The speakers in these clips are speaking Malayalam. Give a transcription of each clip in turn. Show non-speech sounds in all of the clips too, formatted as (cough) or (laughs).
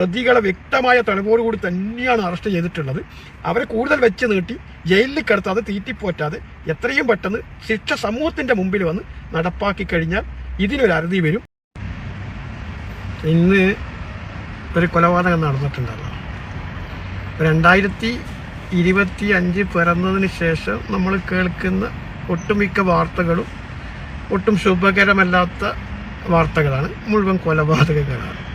പ്രതികളെ വ്യക്തമായ തെളിവോടുകൂടി തന്നെയാണ് അറസ്റ്റ് ചെയ്തിട്ടുള്ളത്. അവരെ കൂടുതൽ വെച്ച് നീട്ടി ജയിലിൽ കിടത്താതെ തീറ്റിപ്പോറ്റാതെ എത്രയും പെട്ടെന്ന് ശിക്ഷ സമൂഹത്തിന്റെ മുമ്പിൽ വന്ന് നടപ്പാക്കി കഴിഞ്ഞാൽ ഇതിനൊരു അറുതി വരും. ഇന്ന് ഒരു കൊലപാതകം നടന്നിട്ടുണ്ടല്ലോ. രണ്ടായിരത്തി ഇരുപത്തി അഞ്ച് പിറന്നതിന് ശേഷം നമ്മൾ കേൾക്കുന്ന ഒട്ടുമിക്ക വാർത്തകളും ഒട്ടും ശുഭകരമല്ലാത്ത വാർത്തകളാണ് മുഴുവൻ കൊലപാതകങ്ങളാണ്.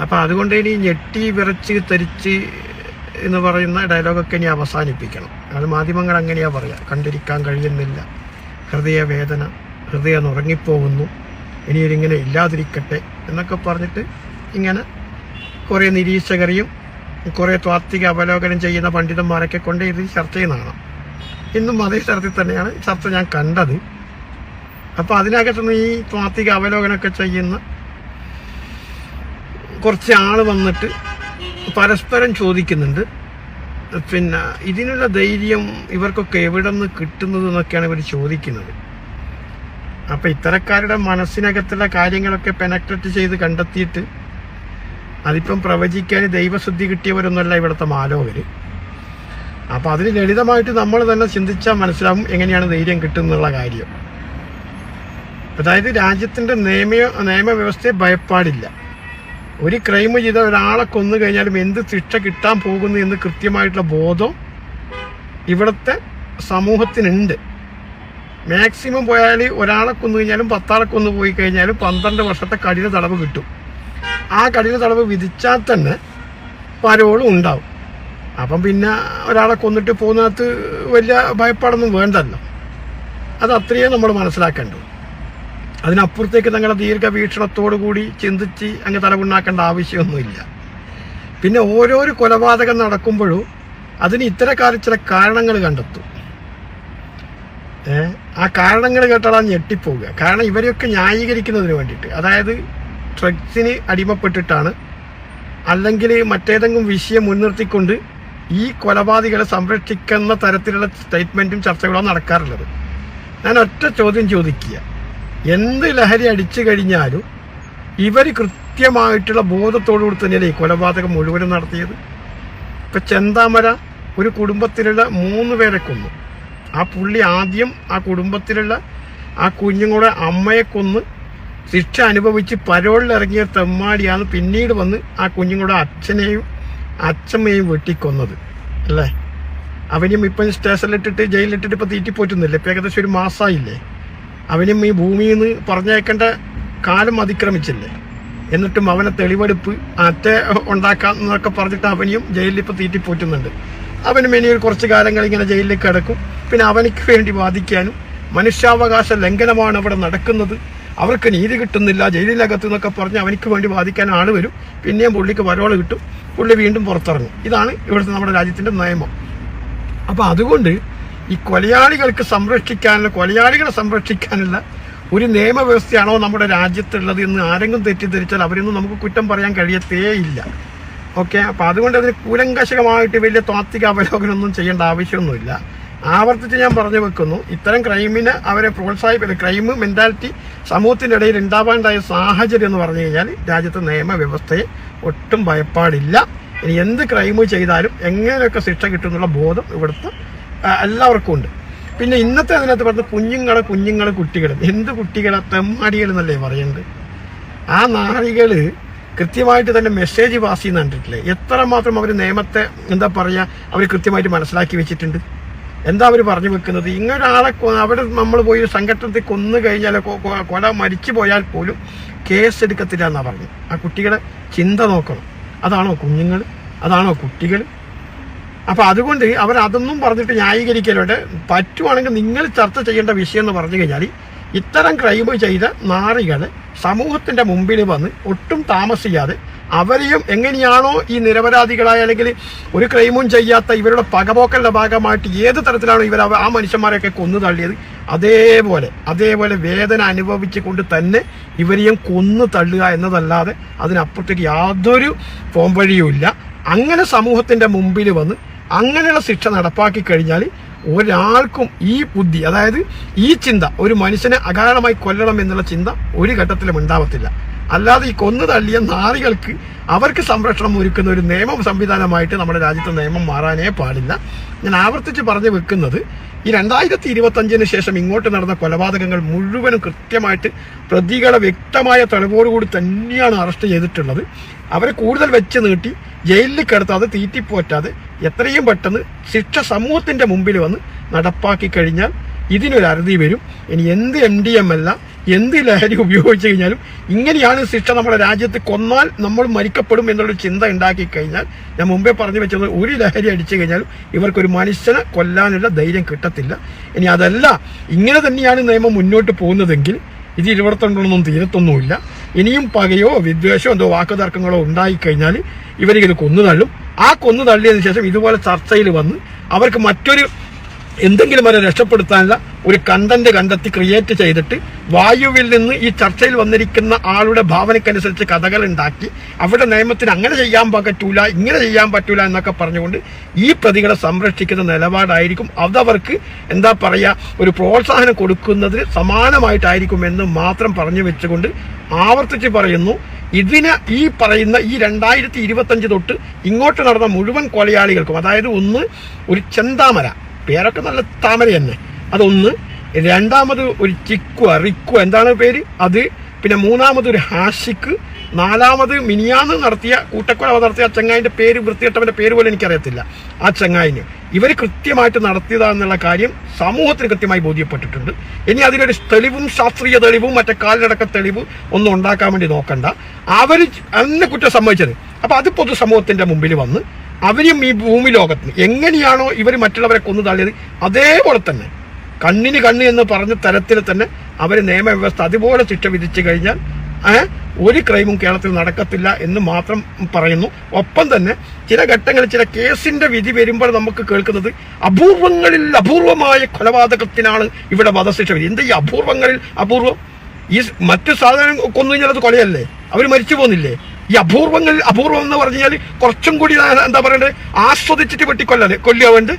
അപ്പം അതുകൊണ്ട് ഇനി ഞെട്ടി വിറച്ച് തരിച്ച് എന്ന് പറയുന്ന ഡയലോഗൊക്കെ ഇനി അവസാനിപ്പിക്കണം. അത് മാധ്യമങ്ങൾ അങ്ങനെയാണ് പറയുക കണ്ടിരിക്കാൻ കഴിയുന്നില്ല. ഹൃദയവേദന ഹൃദയം ഉറങ്ങിപ്പോകുന്നു. ഇനി ഇതിങ്ങനെ ഇല്ലാതിരിക്കട്ടെ എന്നൊക്കെ പറഞ്ഞിട്ട് ഇങ്ങനെ കുറേ നിരീക്ഷകരെയും കുറേ താത്വിക അവലോകനം ചെയ്യുന്ന പണ്ഡിതന്മാരൊക്കെ കൊണ്ട് ഇത് ചർച്ച ചെയ്യുന്നതാണ്. ഇന്നും അതേ സ്ഥലത്തിൽ തന്നെയാണ് ചർച്ച ഞാൻ കണ്ടത്. അപ്പോൾ അതിനകത്തുനിന്ന് ഈ താത്വിക അവലോകനമൊക്കെ ചെയ്യുന്ന കുറച്ച് ആൾ വന്നിട്ട് പരസ്പരം ചോദിക്കുന്നുണ്ട്. പിന്നെ ഇതിനുള്ള ധൈര്യം ഇവർക്കൊക്കെ എവിടെ നിന്ന് കിട്ടുന്നത് എന്നൊക്കെയാണ് ഇവർ ചോദിക്കുന്നത്. അപ്പം ഇത്തരക്കാരുടെ മനസ്സിനകത്തുള്ള കാര്യങ്ങളൊക്കെ പെനക്ട് ചെയ്ത് കണ്ടെത്തിയിട്ട് അതിപ്പം പ്രവചിക്കാൻ ദൈവശുദ്ധി കിട്ടിയവരൊന്നുമല്ല ഇവിടുത്തെ മാലോകർ അപ്പം അതിന് ലളിതമായിട്ട് നമ്മൾ തന്നെ ചിന്തിച്ചാൽ മനസ്സിലാവും എങ്ങനെയാണ് ധൈര്യം കിട്ടുന്നുള്ള കാര്യം. അതായത് രാജ്യത്തിന്റെ നിയമ നിയമവ്യവസ്ഥയെ ഭയപ്പാടില്ല. ഒരു ക്രൈം ചെയ്ത ഒരാളെ കൊന്നു കഴിഞ്ഞാലും എന്ത് ശിക്ഷ കിട്ടാൻ പോകുന്നു എന്ന് കൃത്യമായിട്ടുള്ള ബോധം ഇവിടുത്തെ സമൂഹത്തിനുണ്ട്. മാക്സിമം പോയാൽ ഒരാളെ കൊന്നു കഴിഞ്ഞാലും പത്താളെ കൊന്നു പോയി കഴിഞ്ഞാലും പന്ത്രണ്ട് വർഷത്തെ കഠിന തടവ് കിട്ടും. ആ കഠിന തടവ് വിധിച്ചാൽ തന്നെ പരോളും ഉണ്ടാവും. അപ്പം പിന്നെ ഒരാളെ കൊന്നിട്ട് പോകുന്നതിനകത്ത് വലിയ ഭയപ്പാടൊന്നും വേണ്ടല്ലോ. അത് അത്രയേ നമ്മൾ മനസ്സിലാക്കേണ്ടു അതിനപ്പുറത്തേക്ക് തങ്ങളുടെ ദീർഘവീക്ഷണത്തോടു കൂടി ചിന്തിച്ച് അങ്ങ് തലകുണ്ണാക്കേണ്ട ആവശ്യമൊന്നുമില്ല. പിന്നെ ഓരോരോ കൊലപാതകം നടക്കുമ്പോഴും അതിന് ഇത്തരക്കാലം ചില കാരണങ്ങൾ കണ്ടെത്തും. ആ കാരണങ്ങൾ കേട്ടാലാണ് ഞെട്ടിപ്പോവുക കാരണം ഇവരെയൊക്കെ ന്യായീകരിക്കുന്നതിന് വേണ്ടിയിട്ട്. അതായത് ഡ്രഗ്സിന് അടിമപ്പെട്ടിട്ടാണ് അല്ലെങ്കിൽ മറ്റേതെങ്കിലും വിഷയം മുൻനിർത്തിക്കൊണ്ട് ഈ കൊലപാതകളെ സംരക്ഷിക്കുന്ന തരത്തിലുള്ള സ്റ്റേറ്റ്മെന്റും ചർച്ചകളും നടക്കാറുള്ളത്. ഞാൻ ഒറ്റ ചോദ്യം ചോദിക്കുക. എന്ത് ലഹരി അടിച്ചു കഴിഞ്ഞാലും ഇവർ കൃത്യമായിട്ടുള്ള ബോധത്തോടുകൂടി തന്നെയല്ലേ ഈ കൊലപാതകം മുഴുവനും നടത്തിയത്? ഇപ്പൊ ചെന്താമര ഒരു കുടുംബത്തിലുള്ള മൂന്ന് പേരെ കൊന്നു. ആ പുള്ളി ആദ്യം ആ കുടുംബത്തിലുള്ള ആ കുഞ്ഞുങ്ങളുടെ അമ്മയെ കൊന്ന് ശിക്ഷ അനുഭവിച്ച് പരോളിലിറങ്ങിയ തെമ്മാടിയാണ് പിന്നീട് വന്ന് ആ കുഞ്ഞുങ്ങളുടെ അച്ഛനെയും അച്ഛമ്മയും വെട്ടിക്കൊന്നത്. അല്ലേ? അവനും ഇപ്പം സ്റ്റേഷനിലിട്ടിട്ട് ജയിലിലിട്ടിട്ട് ഇപ്പം തീറ്റിപ്പോറ്റുന്നില്ല. ഇപ്പം ഏകദേശം ഒരു മാസമായില്ലേ അവനും ഈ ഭൂമിയിൽ നിന്ന് പറഞ്ഞേക്കേണ്ട കാലം അതിക്രമിച്ചില്ലേ? എന്നിട്ടും അവനെ തെളിവെടുപ്പ് അറ്റ ഉണ്ടാക്കാം എന്നൊക്കെ പറഞ്ഞിട്ട് അവനെയും ജയിലിൽ ഇപ്പോൾ തീറ്റിപ്പോറ്റുന്നുണ്ട് അവനും ഇനി കുറച്ച് കാലങ്ങൾ ഇങ്ങനെ ജയിലിൽ കിടക്കും. പിന്നെ അവനിക്ക് വേണ്ടി വാദിക്കാനും മനുഷ്യാവകാശ ലംഘനമാണ് അവിടെ നടക്കുന്നത്. അവർക്ക് നീതി കിട്ടുന്നില്ല ജയിലിനകത്ത് എന്നൊക്കെ പറഞ്ഞ് അവനിക്ക് വേണ്ടി വാദിക്കാൻ ആൾ വരും. പിന്നെയും പുള്ളിക്ക് വരോൾ കിട്ടും. പുള്ളി വീണ്ടും പുറത്തിറങ്ങും. ഇതാണ് ഇവിടുത്തെ നമ്മുടെ രാജ്യത്തിന്റെ നിയമം. അപ്പോൾ അതുകൊണ്ട് ഈ കൊലയാളികൾക്ക് സംരക്ഷിക്കാനുള്ള കൊലയാളികളെ സംരക്ഷിക്കാനുള്ള ഒരു നിയമവ്യവസ്ഥയാണോ നമ്മുടെ രാജ്യത്തുള്ളത് എന്ന് ആരെങ്കിലും തെറ്റിദ്ധരിച്ചാൽ അവരൊന്നും നമുക്ക് കുറ്റം പറയാൻ കഴിയത്തേ ഇല്ല ഓക്കെ? അപ്പോൾ അതുകൊണ്ട് അതിന് കൂലങ്കശകമായിട്ട് വലിയ താത്വിക അവലോകനമൊന്നും ചെയ്യേണ്ട ആവശ്യമൊന്നുമില്ല. ആവർത്തിച്ച് ഞാൻ പറഞ്ഞു വെക്കുന്നു ഇത്തരം ക്രൈമിന് അവരെ പ്രോത്സാഹിപ്പിക്കുന്നത് ക്രൈം മെന്റാലിറ്റി സമൂഹത്തിന്റെ ഇടയിൽ ഉണ്ടാവാണ്ടായ സാഹചര്യം എന്ന് പറഞ്ഞു കഴിഞ്ഞാൽ രാജ്യത്തെ നിയമവ്യവസ്ഥയെ ഒട്ടും ഭയപ്പാടില്ല. ഇനി എന്ത് ക്രൈം ചെയ്താലും എങ്ങനെയൊക്കെ ശിക്ഷ കിട്ടുമെന്നുള്ള ബോധം ഇവിടുത്തെ എല്ലാവർക്കും ഉണ്ട്. പിന്നെ ഇന്നത്തെ അതിനകത്ത് പറഞ്ഞ കുഞ്ഞുങ്ങളെ കുഞ്ഞുങ്ങളെ കുട്ടികൾ എന്ത് കുട്ടികളെ തെമ്മാടികൾ എന്നല്ലേ പറയുന്നത് ആ നാരികൾ കൃത്യമായിട്ട് തന്നെ മെസ്സേജ് പാസ് ചെയ്യുന്ന കണ്ടിട്ടില്ലേ? എത്രമാത്രം അവർ നിയമത്തെ എന്താ പറയുക അവർ കൃത്യമായിട്ട് മനസ്സിലാക്കി വെച്ചിട്ടുണ്ട്? എന്താ അവർ പറഞ്ഞു വെക്കുന്നത്? ഇങ്ങനൊരാളെ അവിടെ നമ്മൾ പോയി ഒരു സംഘടനത്തിൽ കൊന്നു കഴിഞ്ഞാൽ കൊല മരിച്ചു പോയാൽ പോലും കേസ് എടുക്കത്തില്ല എന്നാ പറഞ്ഞു ആ കുട്ടികളെ ചിന്ത നോക്കണം. അതാണോ കുഞ്ഞുങ്ങൾ അതാണോ കുട്ടികൾ അപ്പൊ അതുകൊണ്ട് അവർ അതൊന്നും പറഞ്ഞിട്ട് ന്യായീകരിക്കലോട്ട് പറ്റുവാണെങ്കിൽ നിങ്ങൾ ചർച്ച ചെയ്യേണ്ട വിഷയം എന്ന് പറഞ്ഞു കഴിഞ്ഞാൽ ഇത്തരം ക്രൈം ചെയ്ത നാറികൾ സമൂഹത്തിന്റെ മുമ്പിൽ വന്ന് ഒട്ടും താമസിയാതെ അവരെയും എങ്ങനെയാണോ ഈ നിരപരാധികളായ അല്ലെങ്കിൽ ഒരു ക്രൈമും ചെയ്യാത്ത ഇവരുടെ പകപോക്കലിന്റെ ഭാഗമായിട്ട് ഏത് തരത്തിലാണോ ഇവർ ആ മനുഷ്യന്മാരെയൊക്കെ കൊന്നു തള്ളിയത് അതേപോലെ അതേപോലെ വേദന അനുഭവിച്ചു കൊണ്ട് തന്നെ ഇവരെയും കൊന്നു തള്ളുക എന്നതല്ലാതെ അതിനപ്പുറത്തേക്ക് യാതൊരു പോംവഴിയുമില്ല. അങ്ങനെ സമൂഹത്തിന്റെ മുമ്പിൽ വന്ന് അങ്ങനെയുള്ള ശിക്ഷ നടപ്പാക്കി കഴിഞ്ഞാൽ ഒരാൾക്കും ഈ ബുദ്ധി അതായത് ഈ ചിന്ത ഒരു മനുഷ്യനെ അകാരണമായി കൊല്ലണം എന്നുള്ള ചിന്ത ഒരു ഘട്ടത്തിലും ഉണ്ടാവത്തില്ല. അല്ലാതെ ഈ കൊന്നു തള്ളിയ നാറികൾക്ക് അവർക്ക് സംരക്ഷണം ഒരുക്കുന്ന ഒരു നിയമം സംവിധാനമായിട്ട് നമ്മുടെ രാജ്യത്തെ നിയമം മാറാനേ പാടില്ല. ഞാൻ ആവർത്തിച്ച് പറഞ്ഞു വെക്കുന്നത് ഈ രണ്ടായിരത്തി ഇരുപത്തഞ്ചിന് ശേഷം ഇങ്ങോട്ട് നടന്ന കൊലപാതകങ്ങൾ മുഴുവനും കൃത്യമായിട്ട് പ്രതികളെ വ്യക്തമായ തെളിവോടുകൂടി തന്നെയാണ് അറസ്റ്റ് ചെയ്തിട്ടുള്ളത്. അവരെ കൂടുതൽ വെച്ച് നീട്ടി ജയിലിൽ കിടത്താതെ തീറ്റിപ്പോറ്റാതെ എത്രയും പെട്ടെന്ന് ശിക്ഷ സമൂഹത്തിന്റെ മുമ്പിൽ വന്ന് നടപ്പാക്കി കഴിഞ്ഞാൽ ഇതിനൊരു അറുതി വരും. ഇനി എന്ത് എം ഡി എം അല്ല എന്ത് ലഹരി ഉപയോഗിച്ചു കഴിഞ്ഞാലും ഇങ്ങനെയാണ് ശിക്ഷ നമ്മുടെ രാജ്യത്ത് കൊന്നാൽ നമ്മൾ മരിക്കപ്പെടും എന്നുള്ളൊരു ചിന്ത ഉണ്ടാക്കി കഴിഞ്ഞാൽ ഞാൻ മുമ്പേ പറഞ്ഞു വെച്ചത് ഒരു ലഹരി അടിച്ചു കഴിഞ്ഞാലും ഇവർക്കൊരു മനുഷ്യനെ കൊല്ലാനുള്ള ധൈര്യം കിട്ടത്തില്ല. ഇനി അതല്ല ഇങ്ങനെ തന്നെയാണ് നിയമം മുന്നോട്ട് പോകുന്നതെങ്കിൽ ഇത് ഇരുപത്തൊണ്ടൊന്നും തീരത്തൊന്നുമില്ല. ഇനിയും പകയോ വിദ്വേഷമോ എന്തോ വാക്കുതർക്കങ്ങളോ ഉണ്ടായിക്കഴിഞ്ഞാൽ ഇവരിത് കൊന്നു തള്ളും. ആ കൊന്നു തള്ളിയതിനു ശേഷം ഇതുപോലെ ചർച്ചയിൽ വന്ന് അവർക്ക് മറ്റൊരു എന്തെങ്കിലും വരെ രക്ഷപ്പെടുത്താനുള്ള ഒരു കണ്ടന്റ് കണ്ടെത്തി ക്രിയേറ്റ് ചെയ്തിട്ട് വായുവിൽ നിന്ന് ഈ ചർച്ചയിൽ വന്നിരിക്കുന്ന ആളുടെ ഭാവനയ്ക്കനുസരിച്ച് കഥകൾ ഉണ്ടാക്കി അവിടെ നിയമത്തിന് അങ്ങനെ ചെയ്യാൻ പറ്റൂല ഇങ്ങനെ ചെയ്യാൻ പറ്റൂല എന്നൊക്കെ പറഞ്ഞുകൊണ്ട് ഈ പ്രതികളെ സംരക്ഷിക്കുന്ന നിലപാടായിരിക്കും. അതവർക്ക് എന്താ പറയുക ഒരു പ്രോത്സാഹനം കൊടുക്കുന്നതിന് സമാനമായിട്ടായിരിക്കും എന്ന് മാത്രം പറഞ്ഞു വെച്ചുകൊണ്ട് ആവർത്തിച്ച് പറയുന്നു. ഇതിന് ഈ പറയുന്ന ഈ രണ്ടായിരത്തി ഇരുപത്തഞ്ച് തൊട്ട് ഇങ്ങോട്ട് നടന്ന മുഴുവൻ കൊലയാളികൾക്കും അതായത് ഒന്ന് ഒരു ചെന്താമര പേരൊക്കെ നല്ല താമര തന്നെ അതൊന്ന് രണ്ടാമത് ഒരു ചിക്കുവ റിക്കുവ. എന്താണ് പേര്? അത് പിന്നെ മൂന്നാമത് ഒരു ഹാഷിക്ക് നാലാമത് മിനിയാന്ന് നടത്തിയ കൂട്ടക്കൊലവ നടത്തിയ ആ ചങ്ങായിന്റെ പേര് വൃത്തിയിട്ടവന്റെ പേര് പോലും എനിക്കറിയത്തില്ല. ആ ചങ്ങായിന്. ഇവർ കൃത്യമായിട്ട് നടത്തിയതാന്നുള്ള കാര്യം സമൂഹത്തിന് കൃത്യമായി ബോധ്യപ്പെട്ടിട്ടുണ്ട്. ഇനി അതിനൊരു തെളിവും ശാസ്ത്രീയ തെളിവും മറ്റേ കാലിലടക്ക തെളിവ് ഒന്നും ഉണ്ടാക്കാൻ വേണ്ടി നോക്കണ്ട. അവർ അന്ന് കുറ്റം സംഭവിച്ചത് അപ്പോൾ അത് പൊതുസമൂഹത്തിന്റെ മുമ്പിൽ വന്ന് അവരും ഈ ഭൂമി ലോകത്തിന് എങ്ങനെയാണോ ഇവർ മറ്റുള്ളവരെ കൊന്നു തള്ളിയത്? അതേപോലെ തന്നെ കണ്ണിന് കണ്ണ് എന്ന് പറഞ്ഞ തരത്തിൽ തന്നെ അവർ നിയമവ്യവസ്ഥ അതുപോലെ ശിക്ഷ വിധിച്ചു കഴിഞ്ഞാൽ ഒരു ക്രൈമും കേരളത്തിൽ നടക്കത്തില്ല എന്ന് മാത്രം പറയുന്നു. ഒപ്പം തന്നെ ചില ഘട്ടങ്ങളിൽ ചില കേസിന്റെ വിധി വരുമ്പോൾ നമുക്ക് കേൾക്കുന്നത് അപൂർവങ്ങളിൽ അപൂർവമായ കൊലപാതകത്തിനാണ് ഇവിടെ വധശിക്ഷ വിധി. എന്താ ഈ അപൂർവങ്ങളിൽ അപൂർവം? ഈ മറ്റു സാധനം കൊന്നു കഴിഞ്ഞാൽ അത് കൊലയല്ലേ? അവർ മരിച്ചു പോകുന്നില്ലേ ഈ അപൂർവങ്ങൾ അപൂർവം എന്ന് പറഞ്ഞു കഴിഞ്ഞാൽ കുറച്ചും കൂടി എന്താ പറയണ്ടത് ആസ്വദിച്ചിട്ട് വെട്ടിക്കൊല്ലല്ലേ കൊല്ലുക വേണ്ട.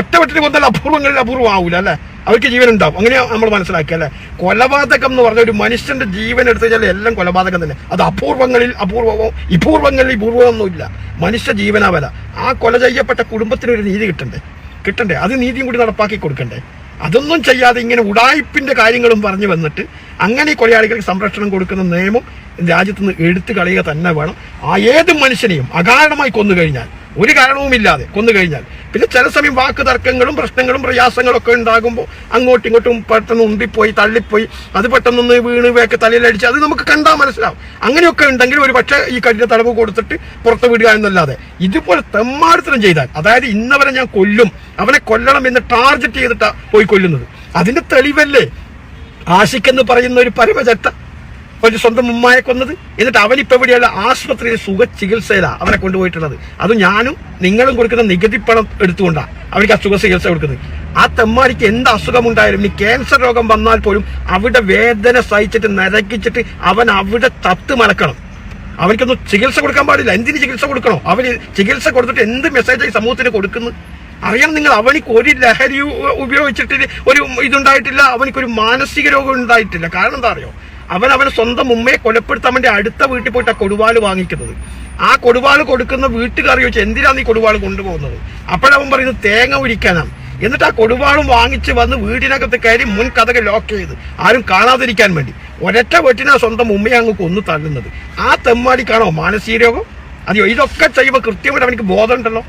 ഒറ്റ വെട്ടിട്ട് കൊന്നാൽ അപൂർവങ്ങളിൽ അപൂർവം ആവൂല അല്ലെ? അവർക്ക് ജീവൻ ഉണ്ടാവും. അങ്ങനെയാ നമ്മൾ മനസ്സിലാക്കുക അല്ലെ? കൊലപാതകം എന്ന് പറഞ്ഞ ഒരു മനുഷ്യന്റെ ജീവൻ എടുത്തു കഴിഞ്ഞാൽ എല്ലാം കൊലപാതകം തന്നെ. അത് അപൂർവങ്ങളിൽ അപൂർവമോ ഇപൂർവങ്ങളിൽ ഇപൂർവമൊന്നുമില്ല മനുഷ്യ ജീവനാവല ആ കൊല ചെയ്യപ്പെട്ട കുടുംബത്തിന് ഒരു നീതി കിട്ടണ്ടേ? കിട്ടണ്ടേ? അത് നീതിയും കൂടി നടപ്പാക്കി കൊടുക്കണ്ടേ? അതൊന്നും ചെയ്യാതെ ഇങ്ങനെ ഉടായ്പിന്റെ കാര്യങ്ങളും പറഞ്ഞു വന്നിട്ട് അങ്ങനെ കൊലയാളികൾക്ക് സംരക്ഷണം കൊടുക്കുന്ന നിയമം രാജ്യത്ത് നിന്ന് എടുത്തു കളയുക തന്നെ വേണം. ആ ഏത് മനുഷ്യനെയും അകാരണമായി കൊന്നു കഴിഞ്ഞാൽ ഒരു കാരണവുമില്ലാതെ കൊന്നു കഴിഞ്ഞാൽ പിന്നെ ചില സമയം വാക്ക് തർക്കങ്ങളും പ്രശ്നങ്ങളും പ്രയാസങ്ങളും ഒക്കെ ഉണ്ടാകുമ്പോൾ അങ്ങോട്ടും ഇങ്ങോട്ടും പെട്ടെന്ന് ഉണ്ടിപ്പോയി തള്ളിപ്പോയി. അത് പെട്ടെന്നൊന്ന് വീണ് വേക്ക് തലയിലടിച്ച് അത് നമുക്ക് കണ്ടാൽ മനസ്സിലാവും. അങ്ങനെയൊക്കെ ഉണ്ടെങ്കിൽ ഒരു പക്ഷേ ഈ കഠിന തടവ് കൊടുത്തിട്ട് പുറത്ത് വിടുക എന്നല്ലാതെ ഇതുപോലെ തെമ്മാടുത്തരം ചെയ്താൽ അതായത് ഇന്നവരെ ഞാൻ കൊല്ലും അവനെ കൊല്ലണം എന്ന് ടാർഗറ്റ് ചെയ്തിട്ടാണ് പോയി കൊല്ലുന്നത്. അതിന്റെ തെളിവല്ലേ? ആഷിക്കെന്ന് പറയുന്ന ഒരു പരമചട്ട ഒരു സ്വന്തം ഉമ്മായെ കൊന്നത്. എന്നിട്ട് അവനിപ്പോ എവിടെയല്ല ആശുപത്രിയിൽ സുഖ ചികിത്സയിലാ അവനെ കൊണ്ടുപോയിട്ടുള്ളത്. അത് ഞാനും നിങ്ങളും കൊടുക്കുന്ന നികുതി പണം എടുത്തുകൊണ്ടാ അവർക്ക് ആ സുഖ ചികിത്സ കൊടുക്കുന്നത്. ആ തെമ്മാരിക്ക് എന്ത് അസുഖമുണ്ടായാലും ഇനി ക്യാൻസർ രോഗം വന്നാൽ പോലും അവിടെ വേദന സഹിച്ചിട്ട് നരകിച്ചിട്ട് അവൻ അവിടെ തത്ത് മലക്കണം. അവർക്കൊന്നും ചികിത്സ കൊടുക്കാൻ പാടില്ല. എന്തിന് ചികിത്സ കൊടുക്കണോ? അവർ ചികിത്സ കൊടുത്തിട്ട് എന്ത് മെസ്സേജ് സമൂഹത്തിന് കൊടുക്കുന്നു? അറിയണം നിങ്ങൾ. അവനിക്ക് ഒരു ലഹരി ഉപയോഗിച്ചിട്ട് ഒരു ഇതുണ്ടായിട്ടില്ല. അവനിക്കൊരു മാനസിക രോഗം ഉണ്ടായിട്ടില്ല. കാരണം എന്താ അറിയോ? അവൻ അവനെ സ്വന്തം ഉമ്മയെ കൊലപ്പെടുത്താൻ വേണ്ടി അടുത്ത വീട്ടിൽ പോയിട്ട് ആ കൊടുവാൾ വാങ്ങിക്കുന്നത്. ആ കൊടുവാൾ കൊടുക്കുന്ന വീട്ടുകാർ ചോദിച്ചു എന്തിനാണ് ഈ കൊടുവാൾ കൊണ്ടുപോകുന്നത്? അപ്പോഴവൻ പറയുന്നത് തേങ്ങ ഒഴിക്കാനാണ് എന്നിട്ട് ആ കൊടുവാളും വാങ്ങിച്ച് വന്ന് വീടിനകത്ത് കയറി മുൻ കഥകൾ ലോക്ക് ചെയ്ത് ആരും കാണാതിരിക്കാൻ വേണ്ടി. ഒരൊറ്റ വെട്ടിനാ സ്വന്തം ഉമ്മയെ അങ്ങ് കൊന്നു തള്ളുന്നത്. ആ തെമ്മാടിക്കാണോ മാനസിക രോഗം? അതെയോ? ഇതൊക്കെ ചെയ്യുമ്പോൾ കൃത്യമായിട്ട് അവനിക്ക് ബോധമുണ്ടല്ലോ.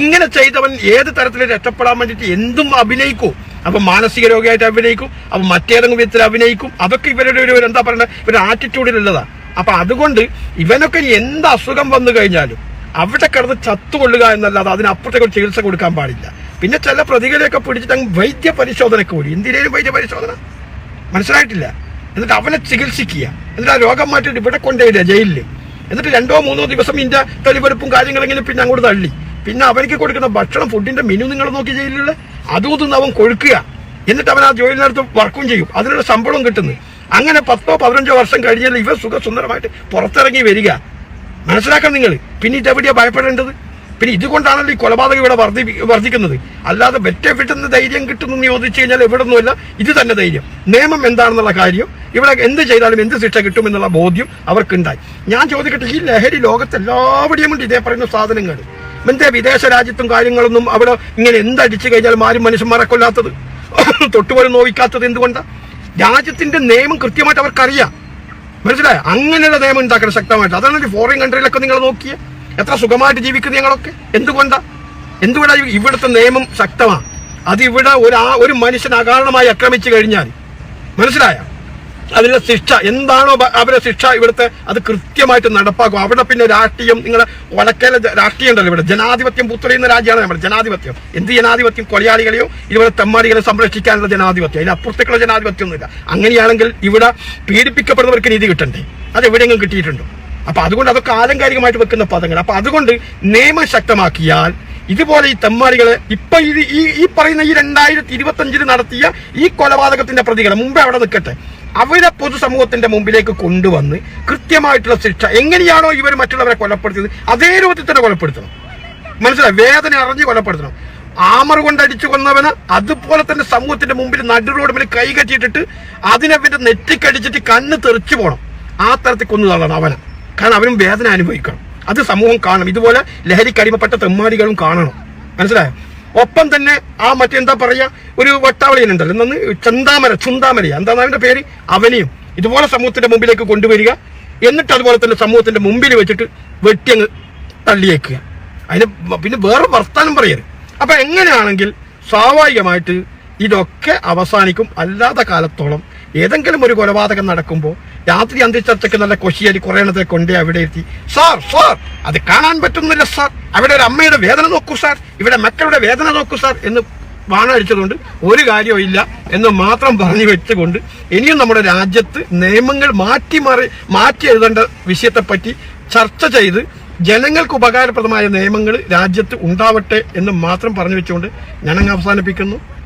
ഇങ്ങനെ ചെയ്തവൻ ഏത് തരത്തിൽ രക്ഷപ്പെടാൻ വേണ്ടിയിട്ട് എന്തും അഭിനയിക്കും. അപ്പൊ മാനസിക രോഗിയായിട്ട് അഭിനയിക്കും അപ്പൊ മറ്റേതെങ്കിലും വിധത്തിൽ അഭിനയിക്കും. അതൊക്കെ ഇവരുടെ ഒരു എന്താ പറയുക ഇവരുടെ ആറ്റിറ്റ്യൂഡിലുള്ളതാ അപ്പൊ അതുകൊണ്ട് ഇവനൊക്കെ എന്ത് അസുഖം വന്നു കഴിഞ്ഞാലും അവിടെ കിടന്ന് ചത്തുകൊള്ളുക എന്നല്ലാതെ അതിനപ്പുറത്തേക്ക് ഒരു ചികിത്സ കൊടുക്കാൻ പാടില്ല. പിന്നെ ചില പ്രതികളെയൊക്കെ പിടിച്ചിട്ട് അങ്ങ് വൈദ്യ പരിശോധനയ്ക്ക് കൂടി എന്തിനേലും വൈദ്യ പരിശോധന മനസ്സിലായിട്ടില്ല. എന്നിട്ട് അവനെ ചികിത്സിക്കുക. എന്നിട്ട് ആ രോഗം മാറ്റിയിട്ട് ഇവിടെ കൊണ്ടുപോയില്ല ജയിലിൽ എന്നിട്ട് രണ്ടോ മൂന്നോ ദിവസം ഇതിന്റെ തെളിവെടുപ്പും കാര്യങ്ങളെങ്കിലും പിന്നെ അങ്ങോട്ട് തള്ളി. പിന്നെ അവർക്ക് കൊടുക്കുന്ന ഭക്ഷണം ഫുഡിന്റെ മെനു നിങ്ങൾ നോക്കി ജയിലിലുള്ള അതും ഇതും അവൻ കൊഴുക്കുക. എന്നിട്ട് അവൻ ആ ജോലിനടുത്ത് വർക്കും ചെയ്യും. അതിനുള്ള ശമ്പളം കിട്ടുന്നു. അങ്ങനെ പത്തോ പതിനഞ്ചോ വർഷം കഴിഞ്ഞാൽ ഇവ സുഖസുന്ദരമായിട്ട് പുറത്തിറങ്ങി വരിക. മനസ്സിലാക്കാം നിങ്ങൾ. പിന്നെ ഇതെവിടെയാണ് ഭയപ്പെടേണ്ടത്? പിന്നെ ഇതുകൊണ്ടാണല്ലോ ഈ കൊലപാതകം ഇവിടെ വർദ്ധി വർദ്ധിക്കുന്നത്. അല്ലാതെ വെറ്റ വിട്ടുന്ന ധൈര്യം കിട്ടുന്നു ചോദിച്ചു കഴിഞ്ഞാൽ എവിടെ ഒന്നുമല്ല ഇത് തന്നെ ധൈര്യം. നിയമം എന്താണെന്നുള്ള കാര്യം ഇവിടെ എന്ത് ചെയ്താലും എന്ത് ശിക്ഷ കിട്ടുമെന്നുള്ള ബോധ്യം അവർക്കുണ്ടായി. ഞാൻ ചോദിക്കട്ടെ ഈ ലഹരി ലോകത്ത് എല്ലാവിടെയും ഉണ്ട് ഇതേ പറയുന്ന സാധനങ്ങൾ എന്തേ വിദേശ രാജ്യത്തും കാര്യങ്ങളൊന്നും അവിടെ ഇങ്ങനെ എന്തടിച്ചു കഴിഞ്ഞാൽ ആരും മനുഷ്യന്മാരെ കൊല്ലാത്തത് (laughs) തൊട്ടുപോലും നോവിക്കാത്തത് എന്തുകൊണ്ടാണ് രാജ്യത്തിന്റെ നിയമം കൃത്യമായിട്ട് അവർക്കറിയാം. മനസ്സിലായോ? അങ്ങനെയുള്ള നിയമം ഉണ്ടാക്കണം ശക്തമായിട്ട്. അതാണ് ഫോറിൻ കൺട്രിയിലൊക്കെ നിങ്ങൾ നോക്കിയേ. എത്ര സുഖമായിട്ട് ജീവിക്കുന്ന ഞങ്ങളൊക്കെ. എന്തുകൊണ്ടാ? എന്തുകൊണ്ടാ ഇവിടുത്തെ നിയമം ശക്തമാണ് അത് ഇവിടെ ഒരു ഒരു മനുഷ്യൻ അകാരണമായി ആക്രമിച്ചു കഴിഞ്ഞാൽ. മനസ്സിലായ? അതിലെ ശിക്ഷ എന്താണോ അവരെ ശിക്ഷ ഇവിടുത്തെ അത് കൃത്യമായിട്ട് നടപ്പാക്കും. അവിടെ പിന്നെ രാഷ്ട്രീയം നിങ്ങളെ വടക്കേലെ രാഷ്ട്രീയം ഉണ്ടല്ലോ ഇവിടെ. ജനാധിപത്യം പുത്തുറയുന്ന രാജ്യമാണ് നമ്മുടെ ജനാധിപത്യം. എന്ത് ജനാധിപത്യം? കൊലയാളികളെയോ ഇതുപോലെ തെമ്മാടികളെ സംരക്ഷിക്കാനുള്ള ജനാധിപത്യം. അതിന് അപ്പുറത്തേക്കുള്ള ജനാധിപത്യം ഒന്നുമില്ല അങ്ങനെയാണെങ്കിൽ ഇവിടെ പീഡിപ്പിക്കപ്പെടുന്നവർക്ക് നീതി കിട്ടണ്ടേ? അത് എവിടെയെങ്കിലും കിട്ടിയിട്ടുണ്ടോ? അപ്പൊ അതുകൊണ്ട് അതൊക്കെ ആലങ്കാരികമായിട്ട് വെക്കുന്ന പദങ്ങൾ. അപ്പൊ അതുകൊണ്ട് നിയമം ശക്തമാക്കിയാൽ ഇതുപോലെ ഈ തെമ്മാടികളെ ഇപ്പൊ ഈ ഈ പറയുന്ന ഈ രണ്ടായിരത്തി ഇരുപത്തി നടത്തിയ ഈ കൊലപാതകത്തിന്റെ പ്രതികളെ മുമ്പേ അവിടെ നിൽക്കട്ടെ. അവരെ പൊതുസമൂഹത്തിന്റെ മുമ്പിലേക്ക് കൊണ്ടുവന്ന് കൃത്യമായിട്ടുള്ള ശിക്ഷ എങ്ങനെയാണോ ഇവർ മറ്റുള്ളവരെ കൊലപ്പെടുത്തിയത് അതേ രൂപത്തിൽ തന്നെ കൊലപ്പെടുത്തണം. മനസ്സിലായി? വേദന അറിഞ്ഞ് കൊലപ്പെടുത്തണം. ആമർ കൊണ്ട് അടിച്ചു കൊന്നവന് അതുപോലെ തന്നെ സമൂഹത്തിന്റെ മുമ്പിൽ നടു റോഡ് കൈ കെട്ടിയിട്ടിട്ട് അതിനെ പിന്നെ നെറ്റിക്കടിച്ചിട്ട് കണ്ണ് തെറിച്ചു പോകണം ആ തരത്തിൽ കൊന്നതാണ് അവനെ. കാരണം അവനും വേദന അനുഭവിക്കണം. അത് സമൂഹം കാണണം. ഇതുപോലെ ലഹരിക്കടിമപ്പെട്ട തെമ്മാടികളും കാണണം. മനസ്സിലായോ? ഒപ്പം തന്നെ ആ മറ്റെന്താ പറയുക? ഒരു വട്ടാവളിയനുണ്ടല്ലോ എന്നു ചന്താമര ചുന്താമര എന്താണ് അവന്റെ പേര്? അവനെയും. ഇതുപോലെ സമൂഹത്തിന്റെ മുമ്പിലേക്ക് കൊണ്ടുവരിക. എന്നിട്ട് അതുപോലെ തന്നെ സമൂഹത്തിന്റെ മുമ്പിൽ വെച്ചിട്ട് വെട്ടി അങ്ങ് തള്ളിയേക്കുക. അതിന് പിന്നെ വേറെ വർത്താനം പറയരുത്. അപ്പൊ എങ്ങനെയാണെങ്കിൽ സ്വാഭാവികമായിട്ട് ഇതൊക്കെ അവസാനിക്കും. അല്ലാത്ത കാലത്തോളം ഏതെങ്കിലും ഒരു കൊലപാതകം നടക്കുമ്പോൾ രാത്രി അന്തിച്ചർച്ചയ്ക്ക് നല്ല കൊശിയരി കുറേ എണ്ണത്തെ കൊണ്ടേ അവിടെ എത്തി. സാർ സാർ അത് കാണാൻ പറ്റുന്നില്ല സാർ. അവിടെ ഒരു അമ്മയുടെ വേദന നോക്കൂ സാർ. ഇവിടെ മക്കളുടെ വേദന നോക്കൂ സാർ. എന്ന് വാണടിച്ചതുകൊണ്ട് ഒരു കാര്യവും ഇല്ല എന്ന് മാത്രം പറഞ്ഞു വെച്ചുകൊണ്ട് ഇനിയും നമ്മുടെ രാജ്യത്ത് നിയമങ്ങൾ മാറ്റി മാറി മാറ്റി എഴുതേണ്ട വിഷയത്തെപ്പറ്റി ചർച്ച ചെയ്ത് ജനങ്ങൾക്ക് ഉപകാരപ്രദമായ നിയമങ്ങൾ രാജ്യത്ത് ഉണ്ടാവട്ടെ എന്ന് മാത്രം പറഞ്ഞു വെച്ചുകൊണ്ട് ഞാനങ്ങ് അവസാനിപ്പിക്കുന്നു.